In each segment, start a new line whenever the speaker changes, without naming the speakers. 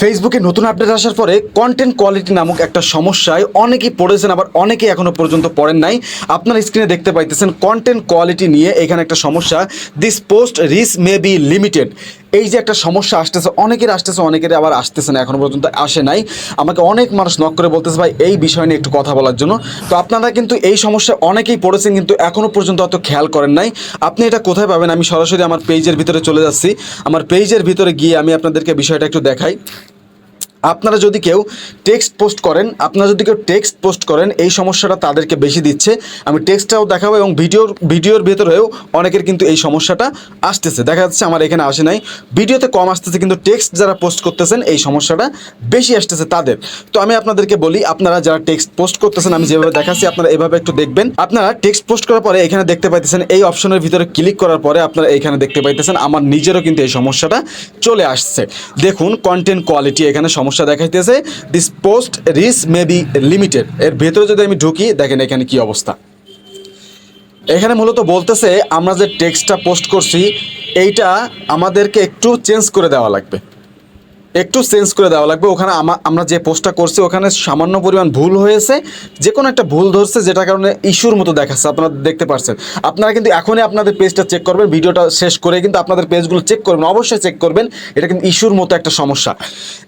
ফেসবুকে নতুন আপডেট আসার পরে কন্টেন্ট কোয়ালিটি নামক একটা সমস্যায় অনেকেই পড়েছেন, আবার অনেকেই এখনও পর্যন্ত পড়েন নাই। আপনার স্ক্রিনে দেখতে পাইতেছেন কন্টেন্ট কোয়ালিটি নিয়ে এখানে একটা সমস্যা। This post reach may be limited এই যে একটা সমস্যা আসতেছে, অনেকের আসতেছে, অনেকের আবার আসতেছে না, এখনও পর্যন্ত আসে নাই। আমাকে অনেক মানুষ নক করে বলতেছে, ভাই, এই বিষয় নিয়ে একটু কথা বলার জন্য। তো আপনারা কিন্তু এই সমস্যা অনেকেই পড়েছেন, কিন্তু এখনও পর্যন্ত অত খেয়াল করেন নাই। আপনি এটা কোথায় পাবেন? আমি সরাসরি আমার পেজের ভিতরে চলে যাচ্ছি। আমার পেজের ভিতরে গিয়ে আমি আপনাদেরকে বিষয়টা একটু দেখাই। আপনারা যদি কেউ টেক্সট পোস্ট করেন, আপনারা যদি কেউ টেক্সট পোস্ট করেন, এই সমস্যাটা তাদেরকে বেশি দিচ্ছে। আমি টেক্সটটাও দেখাবো এবং ভিডিওর ভিডিওর ভেতরেও অনেকের কিন্তু এই সমস্যাটা আসতেছে। দেখা যাচ্ছে আমার এখানে আসে নাই। ভিডিওতে কম আসতেছে, কিন্তু টেক্সট যারা পোস্ট করতেছেন, এই সমস্যাটা বেশি আসতেছে তাদের। তো আমি আপনাদেরকে বলি, আপনারা যারা টেক্সট পোস্ট করতেছেন, আমি যেভাবে দেখাচ্ছি, আপনারা এভাবে একটু দেখবেন। আপনারা টেক্সট পোস্ট করার পরে এখানে দেখতে পাইতেছেন, এই অপশনের ভিতরে ক্লিক করার পরে আপনারা এখানে দেখতে পাইতেছেন, আমার নিজেরও কিন্তু এই সমস্যাটা চলে আসছে। দেখুন কন্টেন্ট কোয়ালিটি এখানে সমস্যা দেখাইতেছে। This post reach may be limited এর ভেতরে যদি আমি ঢুকি, দেখেন এখানে কি অবস্থা। এখানে মূলত বলতেছে, আমরা যে টেক্সটটা পোস্ট করছি, এইটা আমাদেরকে একটু চেঞ্জ করে দেওয়া লাগবে। একটু চেঞ্জ করে দেওয়া লাগবে। ওখানে আমা- আমরা যে পোস্টটা করছি, ওখানে সামান্য পরিমাণ ভুল হয়েছে। যে কোনো একটা ভুল ধরছে, যেটার কারণে ইস্যুর মতো দেখাচ্ছে, আপনারা দেখতে পারছেন। আপনারা কিন্তু এখনই আপনাদের পেজটা চেক করবেন, ভিডিওটা শেষ করে কিন্তু আপনাদের পেজগুলো চেক করবেন, অবশ্যই চেক করবেন। এটা কিন্তু ইস্যুর মতো একটা সমস্যা।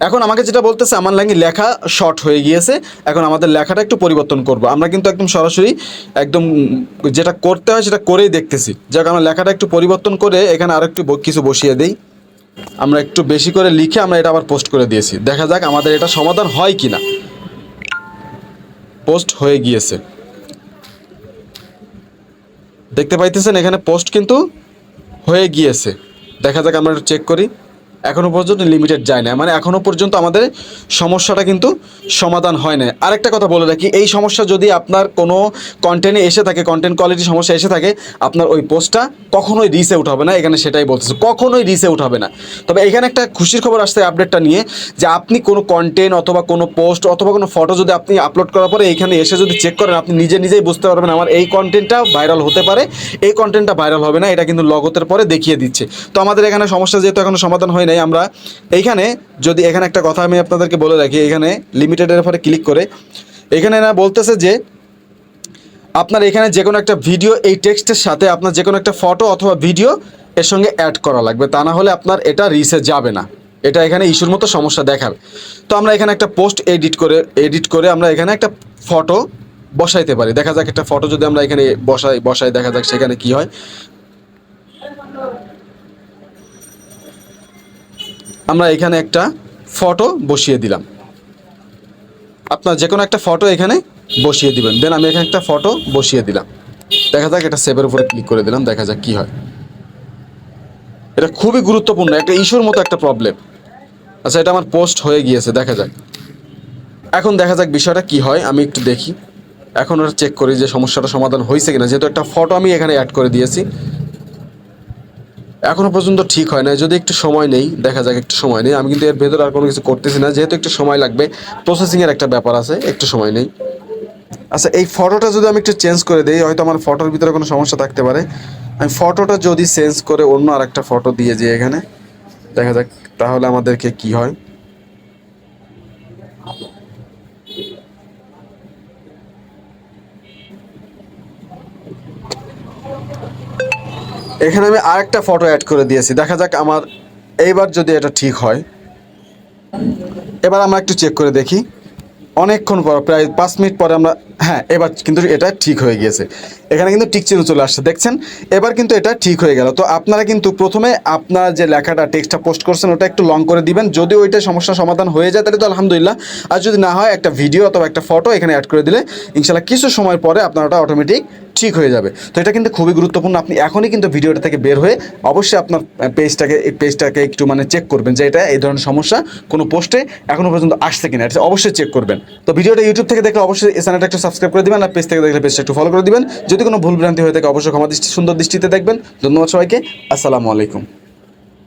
এখন আমাকে যেটা বলতেছে, আমার লাগে লেখা শর্ট হয়ে গিয়েছে। এখন আমাদের লেখাটা একটু পরিবর্তন করব। আমরা কিন্তু একদম সরাসরি একদম যেটা করতে হয়, সেটা করেই দেখতেছি। যাক আমরা লেখাটা একটু পরিবর্তন করে এখানে আরেকটু কিছু বসিয়ে দিই। আমরা একটু বেশি করে লিখে আমরা এটা আবার পোস্ট করে দিয়েছি। দেখা যাক আমাদের এটা সমাধান হয় কি না পোস্ট হয়ে গিয়েছে। দেখতে পাইতেছেন এখানে পোস্ট কিন্তু হয়ে গিয়েছে। দেখা যাক আমরা একটু চেক করি। এখনও পর্যন্ত লিমিটেড যায় না মানে এখনও পর্যন্ত আমাদের সমস্যাটা কিন্তু সমাধান হয় না আরেকটা কথা বলে রাখি, এই সমস্যা যদি আপনার কোনো কন্টেন্টে এসে থাকে কন্টেন্ট কোয়ালিটি সমস্যা এসে থাকে, আপনার ওই পোস্টটা কখনোই রিসে উঠাবে না। এখানে সেটাই বলতেছে, কখনোই রিসে উঠাবে না। তবে এখানে একটা খুশির খবর আসছে আপডেটটা নিয়ে, যে আপনি কোনো কন্টেন্ট অথবা কোনো পোস্ট অথবা কোনো ফটো যদি আপনি আপলোড করার পরে এখানে এসে যদি চেক করেন, আপনি নিজে নিজেই বুঝতে পারবেন আমার এই কন্টেন্টটা ভাইরাল হতে পারে, এই কন্টেন্টটা ভাইরাল হবে না, এটা কিন্তু লগতের পরে দেখিয়ে দিচ্ছে। তো আমাদের এখানে সমস্যা যেহেতু এখনও সমাধান হয় নাই আমরা এইখানে যদি এখানে একটা কথা আমি আপনাদেরকে বলে রাখি, এখানে লিমিটেডের পরে ক্লিক করে, এখানে না বলতেছে যে আপনার এখানে যে কোনো একটা ভিডিও এই টেক্সটের সাথে আপনার যে কোনো একটা ফটো অথবা ভিডিও এর সঙ্গে অ্যাড করা লাগবে। তা না হলে আপনার এটা রিসে যাবে না। এটা এখানে ইস্যুর মতো সমস্যা দেখাবে। তো আমরা এখানে একটা পোস্ট এডিট করে এডিট করে আমরা এখানে একটা ফটো বসাইতে পারি। দেখা যাক একটা ফটো যদি আমরা এখানে বসাই বসাই দেখা যাক সেখানে কি হয়। আমরা এখানে একটা ফটো বসিয়ে দিলাম। আপনার যে কোনো একটা ফটো এখানে বসিয়ে দিবেন। দেন আমি এখানে একটা ফটো বসিয়ে দিলাম। দেখা যাক এটা সেভের উপরে ক্লিক করে দিলাম, দেখা যাক কি হয়। এটা খুবই গুরুত্বপূর্ণ, একটা ইস্যুর মতো একটা প্রবলেম। আচ্ছা এটা আমার পোস্ট হয়ে গিয়েছে, দেখা যাক। এখন দেখা যাক বিষয়টা কি হয়, আমি একটু দেখি। এখন ওটা চেক করি যে সমস্যাটা সমাধান হয়েছে কিনা। যেহেতু একটা ফটো আমি এখানে অ্যাড করে দিয়েছি এখনও পর্যন্ত ঠিক হয় না যদি একটু সময় নেই, দেখা যাক একটু সময় নেই। আমি কিন্তু এর ভেতরে আর কোনো কিছু করতেছি না। যেহেতু একটু সময় লাগবে প্রসেসিংয়ের একটা ব্যাপার আছে, একটু সময় নেই। আচ্ছা এই ফটোটা যদি আমি একটু চেঞ্জ করে দিই, হয়তো আমার ফটোর ভিতরে কোনো সমস্যা থাকতে পারে। আমি ফটোটা যদি চেঞ্জ করে অন্য আরেকটা ফটো দিয়ে যাই এখানে, দেখা যাক তাহলে আমাদেরকে কি হয়। এখানে আমি আরেকটা ফটো অ্যাড করে দিয়েছি। দেখা যাক আমার, এইবার যদি এটা ঠিক হয়। এবার আমরা একটু চেক করে দেখি। অনেকক্ষণ পর, প্রায় পাঁচ মিনিট পরে আমরা হ্যাঁ এবার কিন্তু এটা ঠিক হয়ে গিয়েছে। এখানে কিন্তু টিক চিহ্ন চলে আসছে, দেখছেন? এবার কিন্তু এটা ঠিক হয়ে গেল। তো আপনারা কিন্তু প্রথমে আপনার যে লেখাটা, টেক্সটটা পোস্ট করছেন, ওটা একটু লং করে দিবেন। যদি ওইটা সমস্যার সমাধান হয়ে যায়, তাহলে তো আলহামদুলিল্লাহ। আর যদি না হয়, একটা ভিডিও অথবা একটা ফটো এখানে অ্যাড করে দিলে ইনশাল্লাহ কিছু সময় পরে আপনার ওটা অটোমেটিক ঠিক হয়ে যাবে। তো এটা কিন্তু খুবই গুরুত্বপূর্ণ। আপনি এখনই কিন্তু ভিডিওটা থেকে বের হয়ে অবশ্যই আপনার পেজটাকে এই পেজটাকে একটু মানে চেক করবেন যে এটা এই ধরনের সমস্যা কোনো পোস্টে এখনও পর্যন্ত আসছে কিনা। এটা অবশ্যই চেক করবেন। তো ভিডিওটা ইউটিউব থেকে দেখলে অবশ্যই এই চ্যানেলটা একটু সাবস্ক্রাইব করে দিবেন আর পেজ থেকে দেখলে পেজটা একটু ফলো করে দিবেন। যদি কোনো ভুল ভ্রান্তি হয়ে থাকে, অবশ্যই ক্ষমা দৃষ্টি, সুন্দর দৃষ্টিতে দেখবেন। ধন্যবাদ সবাইকে। আসসালামু আলাইকুম।